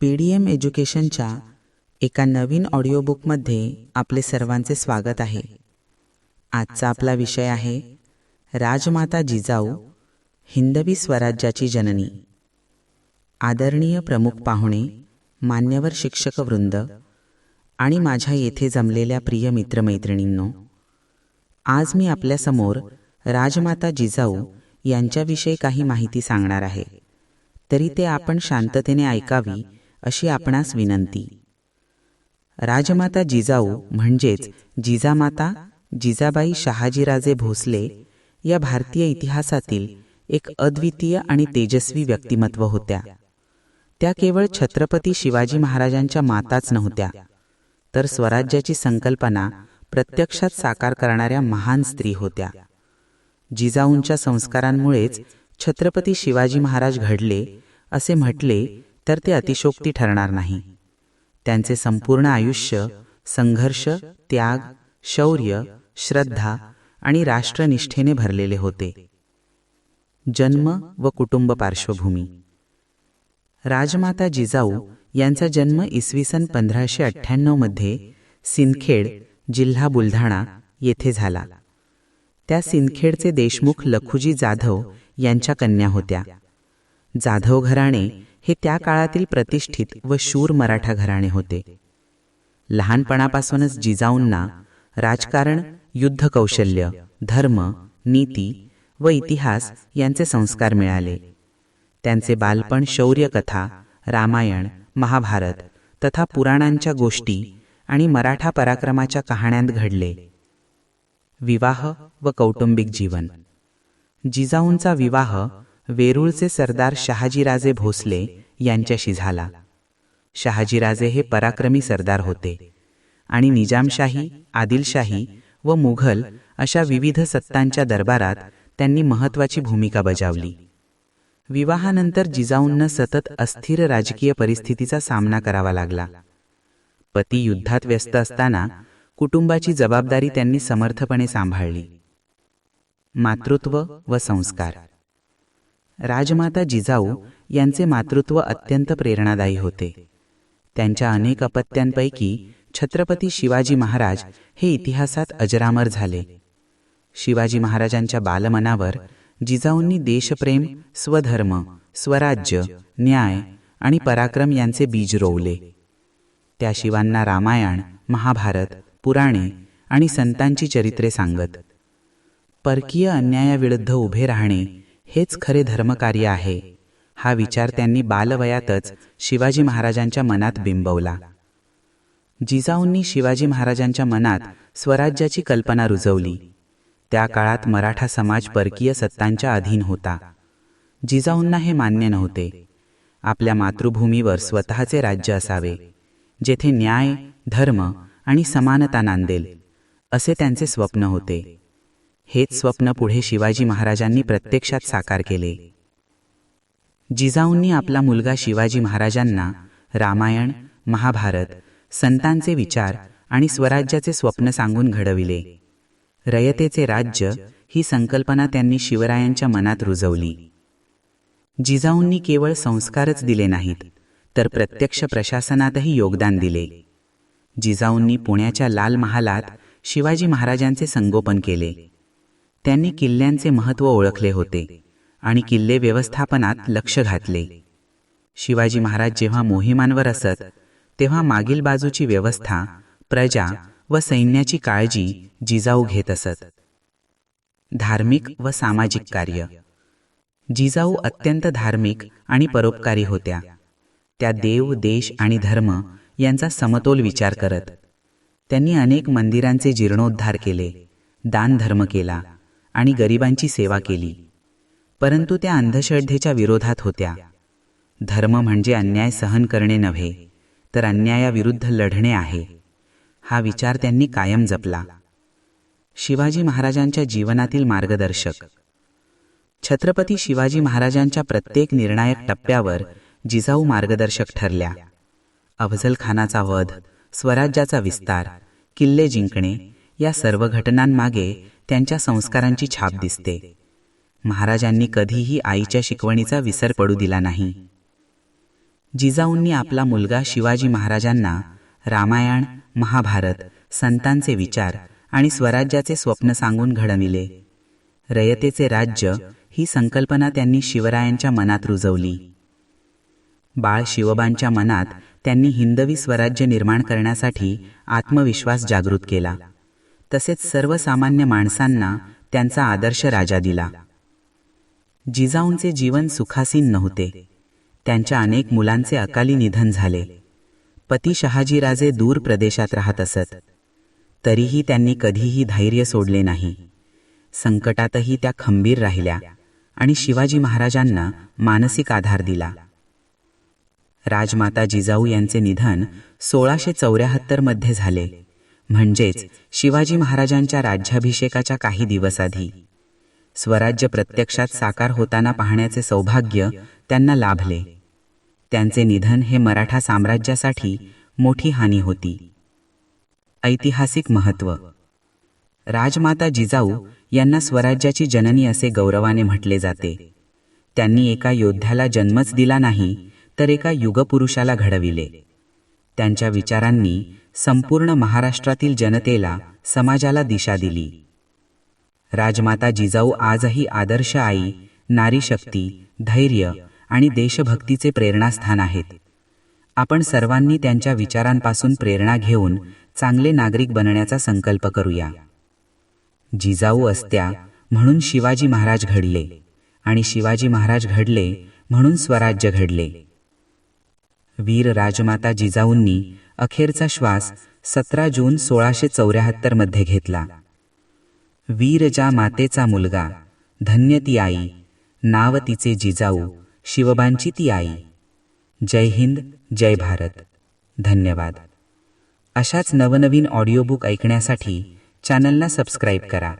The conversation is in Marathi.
पी डी एम एज्युकेशनच्या एका नवीन ऑडिओबुकमध्ये आपले सर्वांचे स्वागत आहे. आजचा आपला विषय आहे राजमाता जिजाऊ हिंदवी स्वराज्याची जननी. आदरणीय प्रमुख पाहुणे मान्यवर शिक्षक वृंद आणि माझ्या येथे जमलेल्या प्रिय मित्रमैत्रिणींनो आज मी आपल्यासमोर राजमाता जिजाऊ यांच्याविषयी काही माहिती सांगणार आहे. तरी ते आपण शांततेने ऐकावी अशी आपणास विनंती. राजमाता जिजाऊ म्हणजेच जिजामाता जिजाबाई शहाजीराजे भोसले या भारतीय इतिहासातील एक अद्वितीय आणि तेजस्वी व्यक्तिमत्व होत्या. त्या केवळ छत्रपती शिवाजी महाराजांच्या माताच नव्हत्या तर स्वराज्याची संकल्पना प्रत्यक्षात साकार करणाऱ्या महान स्त्री होत्या. जिजाऊंच्या संस्कारांमुळेच छत्रपती शिवाजी महाराज घडले असे म्हटले तर ते अतिशोक्ती ठरणार नाही. त्यांचे संपूर्ण आयुष्य संघर्ष त्याग शौर्य श्रद्धा आणि राष्ट्रनिष्ठेने भरलेले होते. जन्म व कुटुंब पार्श्वभूमी. राजमाता जिजाऊ यांचा जन्म इसवी सन पंधराशे अठ्ठ्याण्णवमध्ये सिंदखेड जिल्हा बुलढाणा येथे झाला. त्या सिंदखेडचे देशमुख लखुजी जाधव यांच्या कन्या होत्या. जाधव घराणे हे त्या काळातील प्रतिष्ठित व शूर मराठा घराणे होते. लहानपणापासूनच जिजाऊंना राजकारण युद्धकौशल्य धर्म नीती व इतिहास यांचे संस्कार मिळाले. त्यांचे बालपण शौर्यकथा रामायण महाभारत तथा पुराणांच्या गोष्टी आणि मराठा पराक्रमाच्या कहाण्यांत घडले. विवाह व कौटुंबिक जीवन. जिजाऊंचा विवाह वेरूळचे सरदार शहाजीराजे भोसले यांच्याशी झाला. शहाजीराजे हे पराक्रमी सरदार होते आणि निजामशाही आदिलशाही व मुघल अशा विविध सत्तांच्या दरबारात त्यांनी महत्त्वाची भूमिका बजावली. विवाहानंतर जिजाऊंना सतत अस्थिर राजकीय परिस्थितीचा सामना करावा लागला. पती युद्धात व्यस्त असताना कुटुंबाची जबाबदारी त्यांनी समर्थपणे सांभाळली. मातृत्व व संस्कार राजमाता जिजाऊ यांचे मातृत्व अत्यंत प्रेरणादायी होते. त्यांच्या अनेक अपत्यांपैकी छत्रपती शिवाजी महाराज हे इतिहासात अजरामर झाले. शिवाजी महाराजांच्या बालमनावर जिजाऊंनी देशप्रेम स्वधर्म स्वराज्य न्याय आणि पराक्रम यांचे बीज रोवले. त्या शिवांना रामायण महाभारत पुराणे आणि संतांची चरित्रे सांगत. परकीय अन्यायाविरुद्ध उभे राहणे हेच खरे धर्मकार्य आहे. हा विचार त्यांनी बालवयातच शिवाजी महाराजांच्या मनात बिंबवला. जिजाऊंनी शिवाजी महाराजांच्या मनात स्वराज्याची कल्पना रुजवली. त्या काळात मराठा समाज परकीय सत्तांच्या अधीन होता. जिजाऊंना हे मान्य नव्हते. आपल्या मातृभूमीवर स्वतःचे राज्य असावे जेथे न्याय धर्म आणि समानता नांदेल असे त्यांचे स्वप्न होते. हेच स्वप्न पुढे शिवाजी महाराजांनी प्रत्यक्षात साकार केले. जिजाऊंनी आपला मुलगा शिवाजी महाराजांना रामायण महाभारत संतांचे विचार आणि स्वराज्याचे स्वप्न सांगून घडविले. रयतेचे राज्य ही संकल्पना त्यांनी शिवरायांच्या मनात रुजवली. जिजाऊंनी केवळ संस्कारच दिले नाहीत तर प्रत्यक्ष प्रशासनातही योगदान दिले. जिजाऊंनी पुण्याच्या लाल महालात शिवाजी महाराजांचे संगोपन केले. त्यांनी किल्ल्यांचे महत्त्व ओळखले होते आणि किल्ले व्यवस्थापनात लक्ष घातले. शिवाजी महाराज जेव्हा मोहिमांवर असत तेव्हा मागील बाजूची व्यवस्था प्रजा व सैन्याची काळजी जिजाऊ घेत असत. धार्मिक व सामाजिक कार्य. जिजाऊ अत्यंत धार्मिक आणि परोपकारी होत्या. त्या देव देश आणि धर्म यांचा समतोल विचार करत. त्यांनी अनेक मंदिरांचे जीर्णोद्धार केले दान धर्म केला आणि गरिबांची सेवा केली. परंतु त्या अंधश्रद्धेच्या विरोधात होत्या. धर्म म्हणजे अन्याय सहन करणे नव्हे तर अन्यायाविरुद्ध लढणे आहे. हा विचार त्यांनी कायम जपला. शिवाजी महाराजांच्या जीवनातील मार्गदर्शक. छत्रपती शिवाजी महाराजांच्या प्रत्येक निर्णायक टप्प्यावर जिजाऊ मार्गदर्शक ठरल्या. अफजलखानाचा वध स्वराज्याचा विस्तार किल्ले जिंकणे या सर्व घटनांमागे त्यांच्या संस्कारांची छाप दिसते. महाराजांनी कधीही आईच्या शिकवणीचा विसर पडू दिला नाही. जिजाऊंनी आपला मुलगा शिवाजी महाराजांना रामायण महाभारत संतांचे विचार आणि स्वराज्याचे स्वप्न सांगून घडविले. रयतेचे राज्य ही संकल्पना त्यांनी शिवरायांच्या मनात रुजवली. बाळ शिवबांच्या मनात त्यांनी हिंदवी स्वराज्य निर्माण करण्यासाठी आत्मविश्वास जागृत केला. तसेच सर्वसामान्य माणसांना त्यांचा आदर्श राजा दिला. जिजाऊंचे जीवन सुखासीन नव्हते. त्यांच्या अनेक मुलांचे अकाली निधन झाले. पती शहाजीराजे दूर प्रदेशात राहत असत. तरीही त्यांनी कधीही धैर्य सोडले नाही. संकटातही त्या खंबीर राहिल्या आणि शिवाजी महाराजांना मानसिक आधार दिला. राजमाता जिजाऊ यांचे निधन सोळाशे चौऱ्याहत्तरमध्ये झाले. म्हणजेच शिवाजी महाराजांच्या राज्याभिषेकाच्या काही दिवस आधी स्वराज्य प्रत्यक्षात साकार होताना पाहण्याचे सौभाग्य त्यांना लाभले. त्यांचे निधन हे मराठा साम्राज्यासाठी मोठी हानी होती. ऐतिहासिक महत्त्व राजमाता जिजाऊ यांना स्वराज्याची जननी असे गौरवाने म्हटले जाते. त्यांनी एका योद्ध्याला जन्मच दिला नाही तर एका युगपुरुषाला घडविले. त्यांच्या विचारांनी संपूर्ण महाराष्ट्रातील जनतेला समाजाला दिशा दिली. राजमाता जिजाऊ आजही आदर्श आई नारी शक्ती धैर्य आणि देशभक्तीचे प्रेरणास्थान आहेत. आपण सर्वांनी त्यांच्या विचारांपासून प्रेरणा घेऊन चांगले नागरिक बनण्याचा संकल्प करूया. जिजाऊ असत्या म्हणून शिवाजी महाराज घडले आणि शिवाजी महाराज घडले म्हणून स्वराज्य घडले. वीर राजमाता जिजाऊंनी अखेरचा श्वास सतरा जून सोळाशे चौऱ्याहत्तरमध्ये घेतला. वीरजा मातेचा मुलगा धन्य ती आई नाव तिचे जिजाऊ शिवबांची ती आई. जय हिंद जय भारत. धन्यवाद. अशाच नवनवीन ऑडिओबुक ऐकण्यासाठी चॅनलला सबस्क्राईब करा.